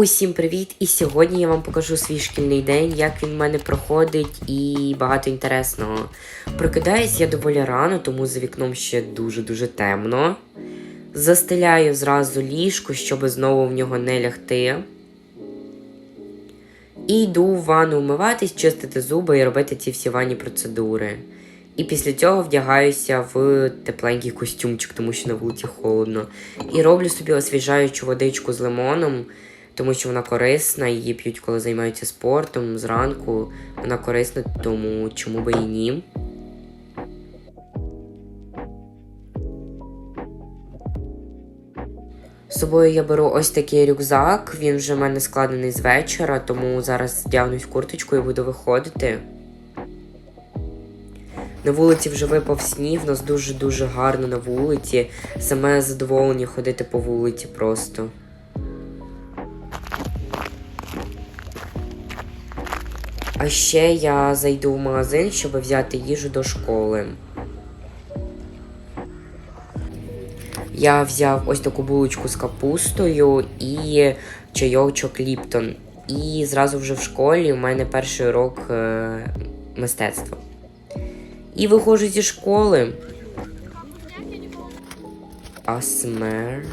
Усім привіт! І сьогодні я вам покажу свій шкільний день, як він в мене проходить, і багато інтересного. Прокидаюсь я доволі рано, тому за вікном ще дуже-дуже темно. Застеляю зразу ліжко, щоб знову в нього не лягти. І йду в ванну вмиватись, чистити зуби і робити ці всі ванні процедури. І після цього вдягаюся в тепленький костюмчик, тому що на вулиці холодно. І роблю собі освіжаючу водичку з лимоном, тому що вона корисна, її п'ють, коли займаються спортом зранку. Вона корисна, тому чому би і ні. З собою я беру ось такий рюкзак. Він вже в мене складений з вечора, тому зараз вдягнусь курточку і буду виходити. На вулиці вже випав сніг, в нас дуже-дуже гарно на вулиці. Саме задоволення ходити по вулиці просто. А ще я зайду в магазин, щоб взяти їжу до школи. Я взяв ось таку булочку з капустою і чайочок Ліптон. І зразу вже в школі у мене перший урок е, мистецтва. І виходжу зі школи. Асмер.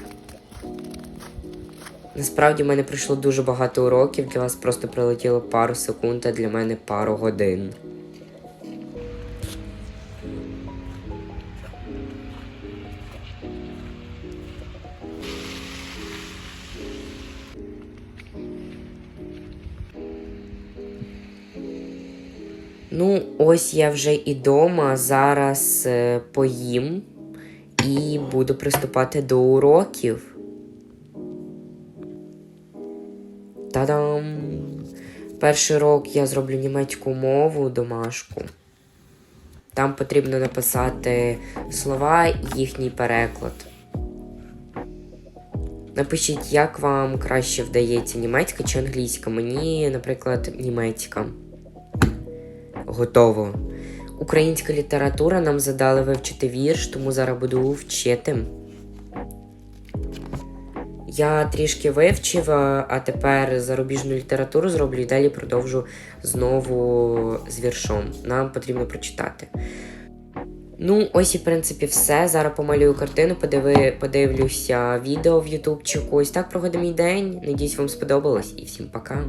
Насправді в мене пройшло дуже багато уроків, для вас просто прилетіло пару секунд, а для мене пару годин. Ну, ось я вже і дома. Зараз е, поїм і буду приступати до уроків. Та-дам! Перший урок я зроблю німецьку мову домашку. Там потрібно написати слова і їхній переклад. Напишіть, як вам краще вдається німецька чи англійська. Мені, наприклад, німецька. Готово. Українська література нам задали вивчити вірш, тому зараз буду вчити. Я трішки вивчив, а тепер зарубіжну літературу зроблю і далі продовжу знову з віршом. Нам потрібно прочитати. Ну, ось і в принципі все. Зараз помалюю картину, подиви, подивлюся відео в ютубчику. Ось так проходить мій день. Надіюсь, вам сподобалось і всім пока.